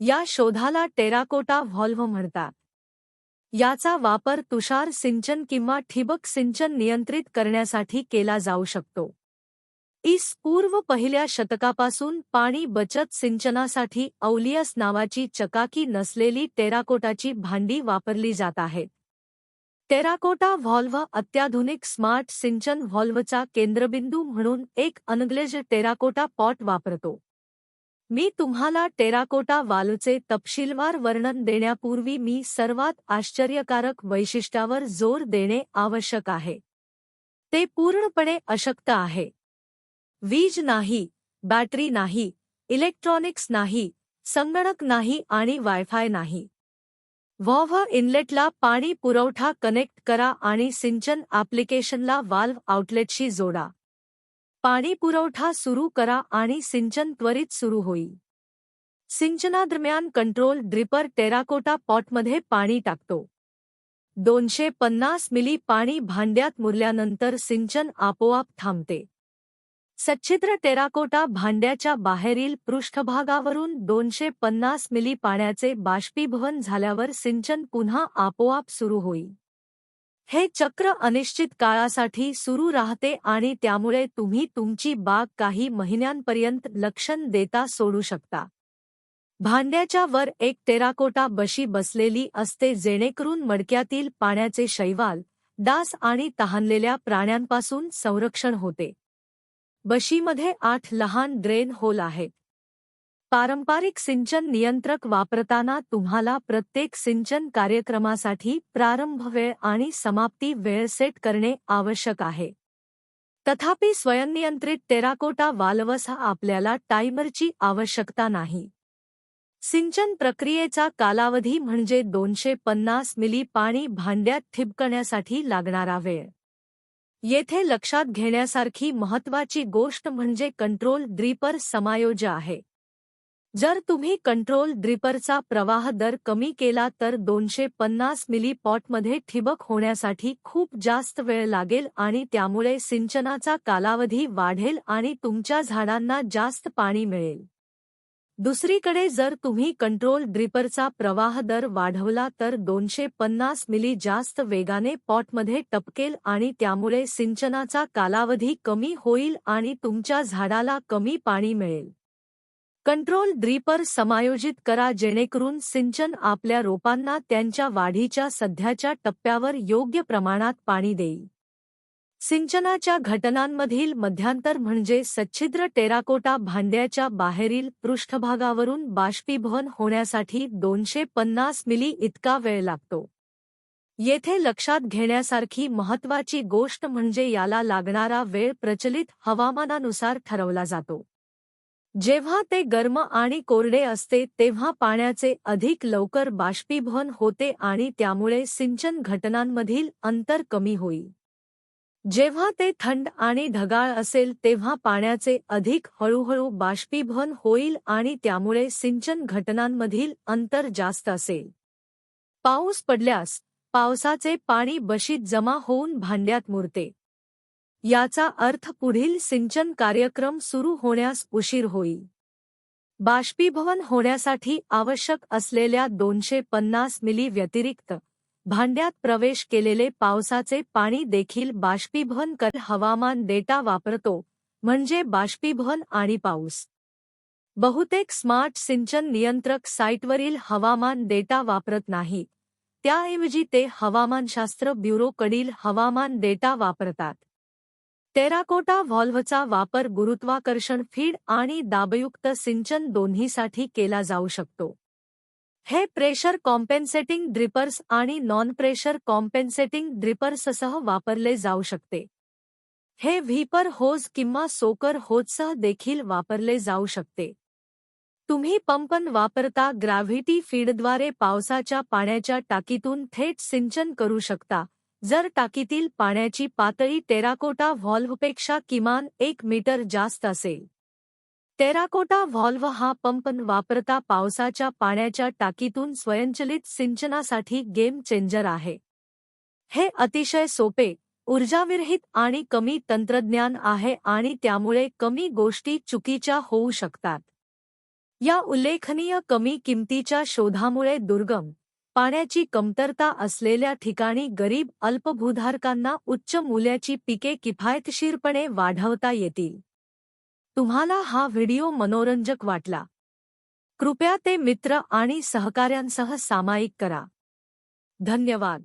या शोधाला terracotta valve म्हणतात. याचा वापर तुषार सिंचन किंवा ठिबक सिंचन नियंत्रित करण्यासाठी केला जाऊ शकतो. इस पूर्व पहिल्या शतकापासून पाणी बचत सिंचनासाठी औलियस नावाची चकाकी नसलेली टेराकोटाची भांडी वापरली जात आहेत. टेराकोटा व्हॉल्व्ह अत्याधुनिक स्मार्ट सिंचन व्हॉल्व्हचा केंद्रबिंदू म्हणून एक अनग्लेज टेराकोटा पॉट वापरतो. मी तुम्हाला टेराकोटा वालूचे तपशीलवार वर्णन देण्यापूर्वी मी सर्वात आश्चर्यकारक वैशिष्ट्यावर जोर देणे आवश्यक आहे. ते पूर्णपणे अशक्त आहे. वीज नाही बॅटरी नाही इलेक्ट्रॉनिक्स नाही संगणक नाही आणि वायफाय नाही. व्हॉव्ह इनलेटला पाणी पुरवठा कनेक्ट करा आणि सिंचन ॲप्लिकेशनला वाल्व्ह आउटलेटशी जोडा. पाणी पुरवठा सुरू करा आणि सिंचन त्वरित सुरू होईल. सिंचनादरम्यान कंट्रोल ड्रिपर टेराकोटा पॉटमध्ये पाणी टाकतो. दोनशे पन्नास मिली पाणी भांड्यात मुरल्यानंतर सिंचन आपोआप थांबते. सच्छिद्र टेराकोटा भांड्याच्या बाहेरील पृष्ठभागावरून दोनशे पन्नास मिली पाण्याचे बाष्पीभवन झाल्यावर सिंचन पुन्हा आपोआप सुरू होईल. हे चक्र अनिश्चित काळासाठी सुरू राहते आणि त्यामुळे तुम्ही तुमची बाग काही महिन्यांपर्यंत लक्षण देता सोडू शकता. भांड्याच्या वर एक टेराकोटा बशी बसलेली असते जेणेकरून मडक्यातील पाण्याचे शैवाल डास आणि तहानलेल्या प्राण्यांपासून संरक्षण होते. बशीमध्ये आठ लहान ड्रेन होल आहेत. पारंपरिक सिंचन नियंत्रक वापरताना तुम्हाला प्रत्येक सिंचन कार्यक्रमासाठी प्रारंभ वेळ आणि समाप्ती वेळ सेट करणे आवश्यक आहे. तथापि स्वयंनियंत्रित टेराकोटा वालवस आपल्याला टायमरची आवश्यकता नाही. सिंचन प्रक्रियेचा कालावधी म्हणजे दोनशे पन्नास मिली पाणी भांड्यात ठिबकण्यासाठी लागणारा वेळ. येथे लक्षात घेण्यासारखी महत्वाची गोष्ट म्हणजे कंट्रोल ड्रीपर समायोज्य आहे. जर तुम्ही कंट्रोल ड्रिपरचा प्रवाह दर कमी केला तर दोनशे पन्नास मिली पॉटमध्ये ठिबक होण्यासाठी खूप जास्त वेळ लागेल आणि त्यामुळे सिंचनाचा कालावधी वाढेल आणि तुमच्या झाडांना जास्त पाणी मिळेल. दुसरीकडे जर तुम्ही कंट्रोल ड्रिपरचा प्रवाह दर वाढवला तर दोनशे पन्नास मिली जास्त वेगाने पॉटमध्ये टपकेल आणि त्यामुळे सिंचनाचा कालावधी कमी होईल आणि तुमच्या झाडाला कमी पाणी मिळेल. कंट्रोल ड्रीपर समायोजित करा जेणेकरून सिंचन आपल्या रोपांना त्यांच्या वाढीच्या सध्याच्या टप्प्यावर योग्य प्रमाणात पाणी देईल. सिंचनाच्या घटनांमधील मध्यांतर म्हणजे सच्छिद्र टेराकोटा भांड्याच्या बाहेरील पृष्ठभागावरून बाष्पीभवन होण्यासाठी दोनशे पन्नास मिली इतका वेळ लागतो. येथे लक्षात घेण्यासारखी महत्वाची गोष्ट म्हणजे याला लागणारा वेळ प्रचलित हवामानानुसार ठरवला जातो. जेव्हा ते गर्म आणि कोरडे असते तेव्हा पाण्याचे अधिक लवकर बाष्पीभवन होते आणि त्यामुळे सिंचन घटनांमधील अंतर कमी होईल. जेव्हा ते थंड आणि ढगाळ असेल तेव्हा पाण्याचे अधिक हळूहळू बाष्पीभवन होईल आणि त्यामुळे सिंचन घटनांमधील अंतर जास्त असेल. पाऊस पडल्यास पावसाचे पाणी बशीत जमा होऊन भांड्यात मुरते. याचा अर्थ पुढील सिंचन कार्यक्रम सुरू होण्यास उशीर होईल. बाष्पीभवन होण्यासाठी आवश्यक असलेल्या दोनशे पन्नास मिली व्यतिरिक्त भांड्यात प्रवेश केलेले पावसाचे पाणी देखील बाष्पीभवन कर हवामान डेटा वापरतो म्हणजे बाष्पीभवन आणि पाऊस. बहुतेक स्मार्ट सिंचन नियंत्रक साइटवरील हवामान डेटा वापरत नाही. त्याऐवजी ते हवामानशास्त्र ब्युरोकडील हवामान डेटा वापरतात. टेराकोटा व्हॉल्व्हचा वापर गुरुत्वाकर्षण फीड आणि दाबयुक्त सिंचन दोन्हीसाठी केला जाऊ शकतो. हे प्रेशर कॉम्पेन्सेटिंग ड्रिपर्स आणि नॉन प्रेशर कॉम्पेन्सेटिंग ड्रिपर्ससह वापरले जाऊ शकते. हे व्हीपर होज किंवा सोकर होजसह देखील वापरले जाऊ शकते. तुम्ही पंपन वापरता ग्रॅव्हिटी फीडद्वारे पावसाच्या पाण्याच्या टाकीतून थेट सिंचन करू शकता. जर टाकीतील पाण्याची पातळी टेराकोटा व्हॉल्व्हपेक्षा किमान एक मीटर जास्त असेल. टेराकोटा व्हॉल्व्ह हा पंप वापरता पावसाच्या पाण्याच्या टाकीतून स्वयंचलित सिंचनासाठी गेम चेंजर आहे. हे अतिशय सोपे ऊर्जाविरहित आणि कमी तंत्रज्ञान आहे आणि त्यामुळे कमी गोष्टी चुकीच्या होऊ शकतात. या उल्लेखनीय कमी किमतीच्या शोधामुळे दुर्गम पाण्याची कमतरता असलेल्या ठिकाणी गरीब अल्पभूधारकांना उच्च मूल्याची पिके किफायतशीरपणे वाढवता येतील. तुम्हाला हा व्हिडिओ मनोरंजक वाटला. कृपया ते मित्र आणि सहकाऱ्यांसह सामायिक करा. धन्यवाद.